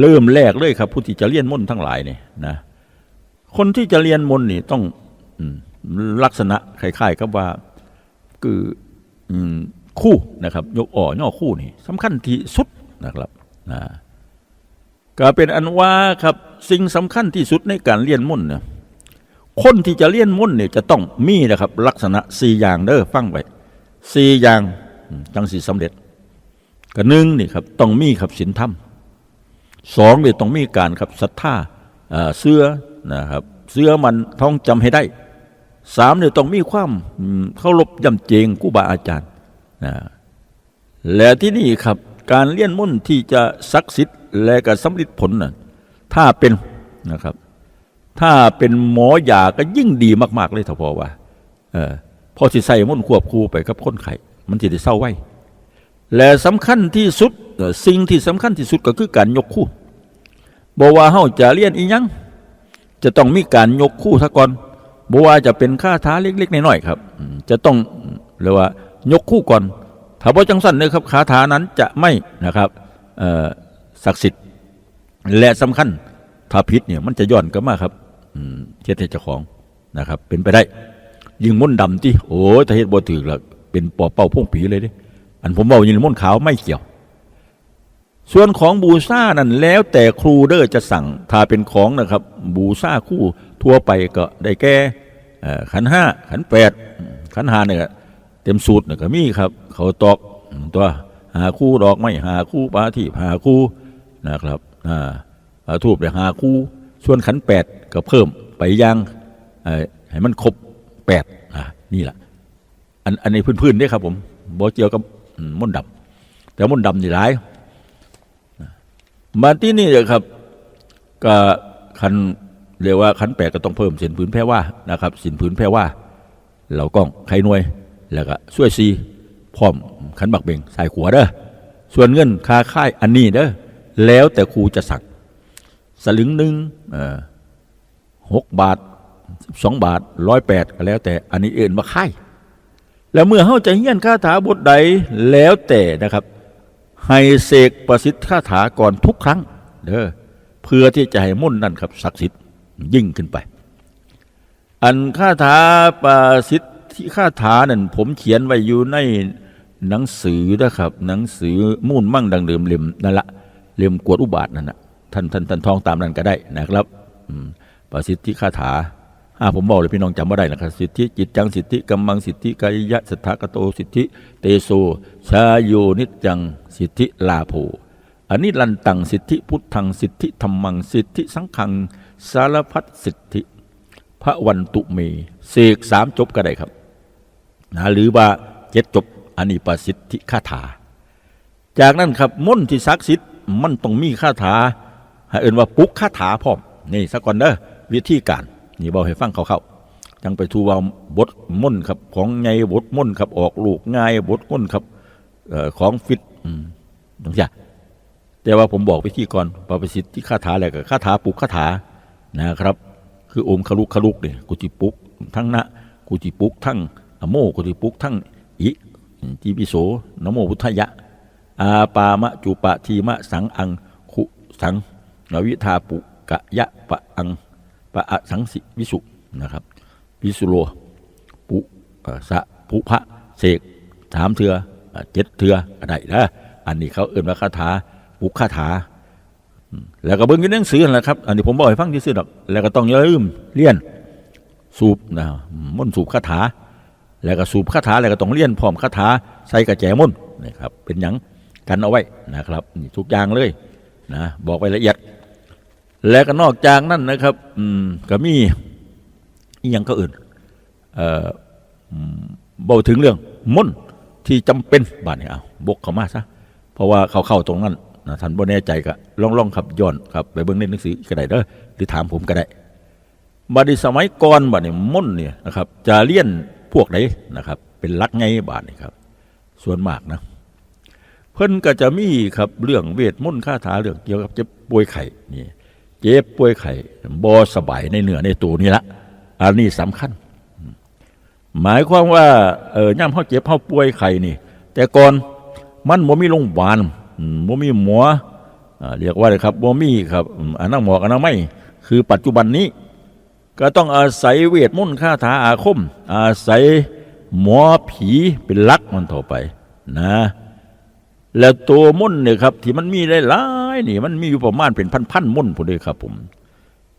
เริ่มแรกเลยครับ ผู้ที่จะเรียนมนต์ทั้งหลายเนี่ยนะ คนที่จะเรียนมนต์นี่ต้องอลักษณะคล้ายๆกับว่าคืออคู่นะครับ ยกอ่อย่อคู่นี่สำคัญที่สุดนะครับนะก็เป็นอันว่าครับสิ่งสำคัญที่สุดในการเรียนมนต์เนี่ยคนที่จะเรียนมนต์เนี่ยจะต้องมีนะครับ ลักษณะสี่อย่างเด้อฟังไว้สี่อย่างจังสีสำเร็จก็หนึ่งนี่ครับต้องมีครับศีลธรรม สองเนี่ยต้องมีการครับศรัทธาเสื้อนะครับเสื้อมันท่องจำให้ได้สามเนี่ยต้องมีความเคารพยำเจงครูบาอาจารย์นะและที่นี่ครับการเลี้ยนมุ่นที่จะศักดิ์สิทธิ์และก็สำลิดผลนะถ้าเป็นนะครับ ถ้าเป็นหมอยาก็ยิ่งดีมาก ๆ เลยถ้าพอว่า เออพอสิใส่มุ่นควบคู่ไปกับคนไข้มันจะได้เศร้าไว้ และสำคัญที่สุดสิ่งที่สำคัญที่สุดก็คือการยกคู่บอกว่าเฮาจะเรียนอีหยังจะต้องมีการยกคู่ซะก่อนบอกว่าจะเป็นค่าท้าเล็กๆน้อยๆครับ จะต้องเรียกว่ายกคู่ก่อนถ้าบ่จังสั่นเนี่ยครับคาถานั้นจะไม่นะครับศักดิ์สิทธิ์ และสำคัญถ้าผิดเนี่ยมันจะย้อนกลับมาครับอืเฮ็ดเจ้าของนะครับ เป็นไปได้ ยิงมนต์ดำที่โอ้ยถ้าเฮ็ดบ่ถูกแล้วเป็นปอบเป่าพ่งผีเลยเด้ อันผมบอกยิงมนขาวไม่เกี่ยว ส่วนของบูซ่านั่นแล้วแต่ครูเดอร์จะสั่งถ้าเป็นของนะครับ บูซ่าคู่ทั่วไปก็ได้แก่ขันห้าขันแปดขันหาเนี่ยเต็มสูตรเนี่ยก็มีครับ เขาตอกตัวหาคู่ดอกไม้หาคู่ปลาที่หาคู่นะครับอ่าทูบเนี่ยหาคู่ส่วนขันแปดก็เพิ่มไปยังให้มันครบแปดอ่านี่แหละอันอันนี้พื้นๆเด้ครับผมบ่เกี่ยวกับ มนต์ดำแต่มนต์ดำนี่หลาย มาที่นี่เลยครับก็คันเรียกว่าคันแปดก็ต้องเพิ่มสินผืนแพรว่านะครับสินผืนแพรว่าเหล่ากล้องไข่หน่วย แล้วก็ช่วยซีพร้อมขันบักเบงใส่ขัวเด้อส่วนเงินค่าค่ายอันนี้เด้อแล้วแต่ครูจะสั่งสลึงหนึ่งหกบาทสองบาทร้อยแปดก็แล้วแต่อันนี้เอื่นมาค่าย แล้วเมื่อเขาจะเฮียนคาถาบทใดแล้วแต่นะครับ ให้เสกประสิทธิ์คาถาก่อนทุกครั้งเด้อเพื่อที่จะให้มุ่นนั่นครับศักดิ์สิทธิ์ยิ่งขึ้นไป อันคาถาประสิทธิคาถานั่นผมเขียนไว้อยู่ในหนังสือนะครับ หนังสือมุ่นมั่งดังเดิมเล่มนั่นละเล่มกวดอุบาทนั่นนะท่านท่านท่านท่องตามนั้นก็ได้นะครับประสิทธิคาถา ผมบอกเลยพี่น้องจำว่าได้นะครับสิทธิจิตจังสิทธิกัมมังสิทธิกายยะสัทธากโตสิทธิ เตโซชาโยนิจังสิทธิลาโภอันนี้ลันตังสิทธิพุทธังสิทธิธรรมังสิทธิสังขังสารพัดสิทธิ พระวันตุเมเสกสามจบก็ได้ครับนะหรือว่าเจ็ดจบอันนี้ประสิทธิคาถา จากนั้นครับมนต์ที่ศักดิ์สิทธิ์มันต้องมีคาถาให้เอื่นว่าปุกคาถาพร้อมนี่สักก่อนเด้อวิธีการ นี่บอกให้ฟังเขาๆจังไปทูว่าบทม่นครับ ของไงบทม่นครับ ออกลูกง่ายบทม่นครับอของฟิตอืมตรงนี้แต่ว่าผมบอกวิธีก่อนประสิทธิ์ที่คาถาอะไรกับคาถาปุกคาถานะครับ คือโอมคลุกคลุกเนี่ยกุจิปุกทั้งนะกุจิปุกทั้งอโมกุจิปุกทั้งอิจีปิโสนโมพุทธยะ อาปามะจุปะทีมะสังอังคุสังนวิทาปุกะยะปะอัง ปะอสังสิวิสุนะครับวิสุโลปุสะปุพระเสกสามเถือเอ่อเจ็ดเถือก็ได้นะอันนี้เขาเอื่นว่าคาถาปุคาถา แล้วก็เบิ่งอยู่ในหนังสือนั่นแหละครับ อันนี้ผมบอกให้ฟังที่สุดอก แล้วก็ต้องอย่าลืมเรียนสูบนะมนต์สูบคาถา แล้วก็สูบคาถาแล้วก็ต้องเรียนพร้อมคาถาใส่กระแจมนต์นะครับเป็นหยังกันเอาไว้นะครับทุกอย่างเลยนะบอกไว้ละเอียด และก็นอกจากนั้นนะครับ อืมก็มีอีกอย่างก็อื่นเอ่ออืมบอกถึงเรื่องมนต์ที่จำเป็นบ้านนี้เอาบกเข้ามาซะเพราะว่าเขาเข้าตรงนั้นนะท่านบ่แน่ใจก็ลองลองๆครับย้อนครับไปเบิ่งในหนังสือก็ได้เด้อหรือถามผมก็ได้บัดนี้สมัยก่อนบัดนี้มนต์เนี่ยนะครับ จะเลี้ยนพวกไหนนะครับ เป็นลักไงบาทนี่ครับ ส่วนมากนะเพิ่นก็จะมีครับเรื่องเวทมนต์คาถาเรื่องเกี่ยวกับจ็บป่วยไข้นี่ เจ็บป่วยไข้บอสบายในเนื้อในตัวนี่ละอันนี้สำคัญ หมายความว่าเออย่ำเขาเจ็บเขาป่วยไข้นี่ แต่ก่อนมันบ่มีโรงพยาบาลอืมบ่มีหมออ่าเรียกว่าเลยครับบ่มีครับอืมอนหมอกอนาไม่คือปัจจุบันนี้ ก็ต้องอาศัยเวทมนต์คาถาอาคม อาศัยหมอผีเป็นลักมันต่อไปนะ แล้วตัวมนต์เนี่ยครับที่มันมีได้หลายนี่ มันมีอยู่ประมาณเป็นพันๆมนต์พุ่นเลยครับ ผม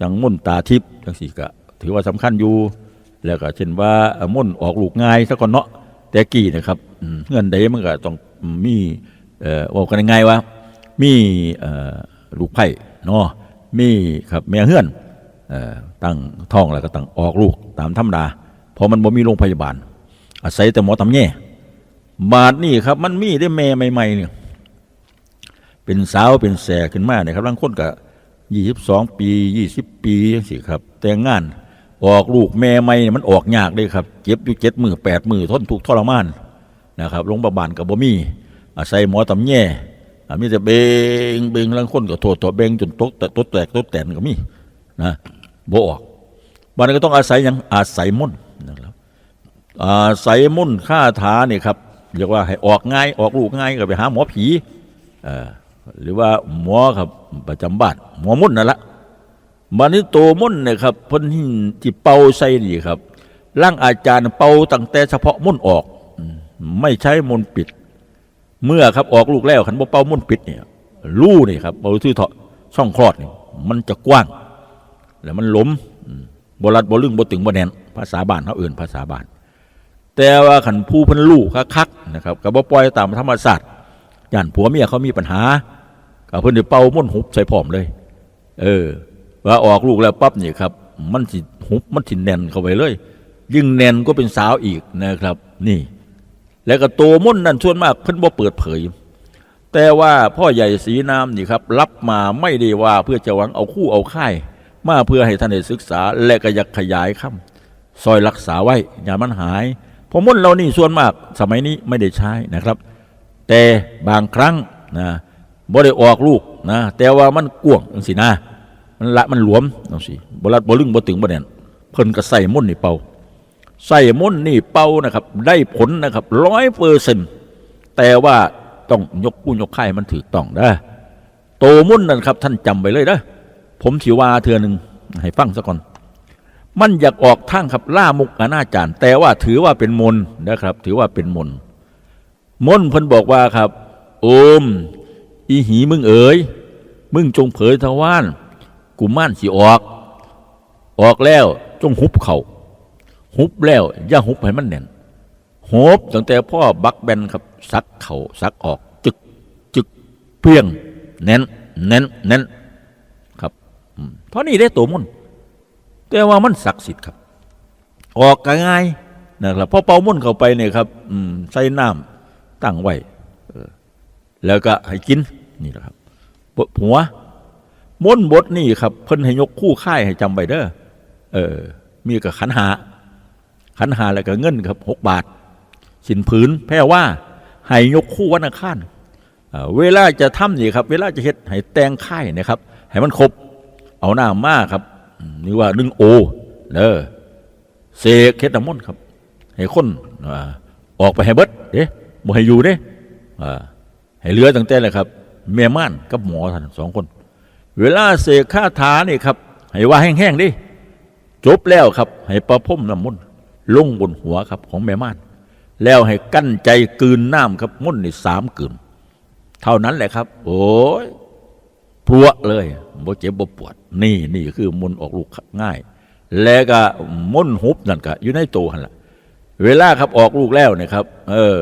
จังมนต์ตาทิพย์จังสี่ก็ถือว่าสำคัญอยู่ แล้วก็เช่นว่าเอ่นออกลูกง่ายซะก่อนเนาะแต่กี้นะครับเงื่อนใดมันก็ต้องมีเอ่อว่ากันยังไงวะมีเอ่อลูกไผ่เนาะมีครับแม่เฮือนเอ่อตั้งท้องแล้วก็ตั้งออกลูกตามธรรมดาพราะมันบ่มีโรงพยาบาล อาศัยแต่หมอตำแย่ บาดนี่ครับ มันมีได้แม่ใหม่ๆเนี่ยเป็นสาวเป็นแสขึ้นมาเนี่ยครับบางคนก็ยี่สิบสองปียี่สิบปีจังสิครับ แต่งงานออกลูกแม่ไม่เนี่ยมันออกยากเลยครับ เจ็บอยู่เจ็ดมือแปดมือทนทุกทรมานนะครับโรงพยาบาลกับบ่มีอาศัยหมอตำแย่อ่ามีแต่เบงเบงบางคนก็โทษตัวเบงจนตกแต่ตกแตกตกแตนก็มีนะบ่ออกบันนก็ต้องอาศัยยังอาศัยมนต์นะครับอาศัยมุ่นค่าถาเนี่ยครับ เรียกว่าให้ออกง่ายออกลูกง่ายก็ไปหาหมอผีอหรือว่าหมอครับประจำบ้านหมอมุ่นนั่นละบันนี้โตมุ่นเนี่ยครับพิ่นที่ที่เป่าใส่นี่ครับร่างอาจารย์เป่าตั้งแต่เฉพาะมุ่นออก ไม่ใช้มนต์ปิด เมื่อครับออกลูกแล้วขันบ่เป่ามุ่นปิดเนี่ยรูนี่ครับเป่าที่เถาะช่องคลอดนี่มันจะกว้าง แล้วมันหล้มบรัดบลึงบ่ตึงบ่แน่นภาษาบ้านเขาเอื่นภาษาบ้าน แต่ว่าขันผู้เพันลูกคักๆนะครับก็บ่ปล่อยตามธรรมศาสตร์ย่านผัวเมียเขามีปัญหาก็เพิ่นได้เป่าม่นหุบใส่พรอมเลย เออ ว่าออกลูกแล้วปั๊บนี่ครับ มันสิหุบมันสิแน่นเข้าไปเลย ยิ่งแน่นก็เป็นสาวอีกนะครับ นี่ แล้วก็โตัวม่นนั่นส่วนมากเพิ่นบ่เปิดเผย แต่ว่าพ่อใหญ่สีน้ำนี่ครับ รับมาไม่ได้ว่าเพื่อจะหวังเอาคู่เอาค่ายมาเพื่อให้ท่านได้ศึกษา และก็อยากขยายคำซอยรักษาไว้อย่ามันหาย เพราะมุ่นเรานี่ส่วนมากสมัยนี้ไม่ได้ใช้นะครับ แต่บางครั้งนะบ่ได้ออกลูกนะแต่ว่ามันกวงจังสินะมันละมันหลวมจังสิบ่รัดบ่ลึงบ่ตึงบ่แน่นเพิ่นก็ใส่มุ่นนี่เป่าใส่มุ่นนี่เป่านะครับ ได้ผลนะครับร้อยเปอร์เซ็นต์แต่ว่าต้องยกกู้ยกค่มันถือต้องนะโตมุ่นนั่นครับ ท่านจำไปเลยนะผมถือว่าเทือหนึ่งให้ฟังซะก่อน มันอยากออกทางครับล่ามุกอนาจารแต่ว่าถือว่าเป็นมนนะครับ ถือว่าเป็นมนมนเพิ่นบอกว่าครับ โอม อีหีมึงเอ๋ยมึงจงเผยทวารกุม่านสิออก ออกแล้วจงหุบเขาหุบแล้วอย่าหุบให้มันแน่นหุบตั้งแต่พ่อบักแบนครับซักเขาซักออก จึกจึกเพียงแน่นแน่นแน่นครับเท่านี้ได้ตัวมน แต่ว่ามันศักดิ์สิทธิ์ครับ ออกง่ายนะครับพอเป่ามุ่นเข้าไปเนี่ยครับใส่น้ำตั้งไว้แล้วก็ให้กินนี่แหละครับหัวม่นบทนี่ครับ เพิ่นให้ยกคู่ค่ายให้จำไว้เด้อเออ มีกับขันหา ขันหาแล้วก็เงินครับหกบาท สินผืนแพ้ว่าให้ยกคู่วันอังคารอ่าเวลาจะทำนี่ครับ เวลาจะเฮ็ดให้แตงค่ายนะครับ ให้มันครบ เอาหน้ามาครับ นี่ว่าหนึ่งโอเด้อเสกเฮ็ดน้ำมนครับ ให้คนออกไปให้เบิดเด้บ่ให้อยู่เด้ให้เหลือตั้งแต่เลยครับแม่ม่านกับหมอท่านสองคน เวลาเสกคาถานี่ครับ ให้ว่าแห้งๆดิจบแล้วครับ ให้ประพรมน้ำมนต์ลงบนหัวครับของแม่ม่าน แล้วให้กั้นใจกืนน้ำครับมนต์นี่สามกืน เท่านั้นแหละครับ โอ้ย พลัวเลยบ่เจ็บบ่ปวด นี่นี่คือมุนออกลูกง่าย แล้วก็มุนหุบนั่นก็อยู่ในตัวหันละเวลาครับออกลูกแล้วเนะครับ เออ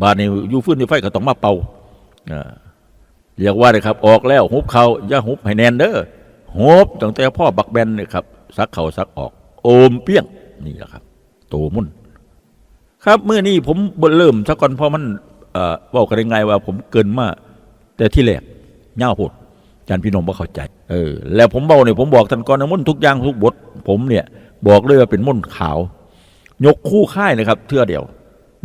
บาดนี้อยู่ฟื้นอยู่ไฟก็ต้องมาเป่าเรียกว่าเลยครับ ออกแล้วหุบเขาอย่าหุบให้แนนเด้อหุบตั้งแต่พ่อบักแบนเนี่ยครับซักเขาซักออก โอมเปี้ยงนี่แหละครับโตมุ่น ครับเมื่อนี้ผมเริ่มซะก่อนเพราะมันเอ่อบอกกันยังไงว่าผมเกินมาแต่ที่แรกเง่าโพด อาจารย์พี่นมบ่เข้าใจ เออ แล้วผมเบาเนี่ยผมบอกท่านก่อนนะมุ่นทุกอย่างทุกบท ผมเนี่ยบอกเลยว่าเป็นมุ่นขาว ยกคู่ค่ายนะครับ เทื่อเดียว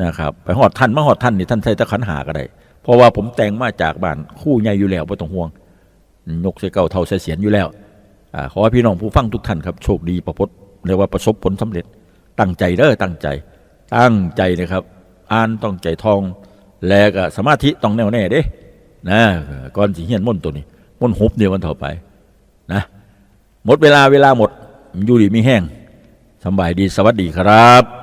นะครับไปหอดท่านมาหอดท่านนี่ท่านใส่ตะขันหาก็ได้เพราะว่าผมแต่งมาจากบ้านคู่ใหญ่อยู่แล้วไม่ต้องห่วง ยกใส่เก่าเท่าใส่เสียนอยู่แล้วอ่าขอให้พี่น้องผู้ฟังทุกท่านครับโชคดีประพจน์เรียกว่าประสบผลสำเร็จ ตั้งใจเด้อตั้งใจ ตั้งใจนะครับอ่านต้องใจทอง แล้วก็สมาธิต้องแน่วแน่เด้นะก่อนสิเฮียนม่นตัวนี้ มนหุบเดียวันต่อไปนะหมดเวลาเวลาหมดอยู่ดีมีแห้งสบายดีสวัสดีครับ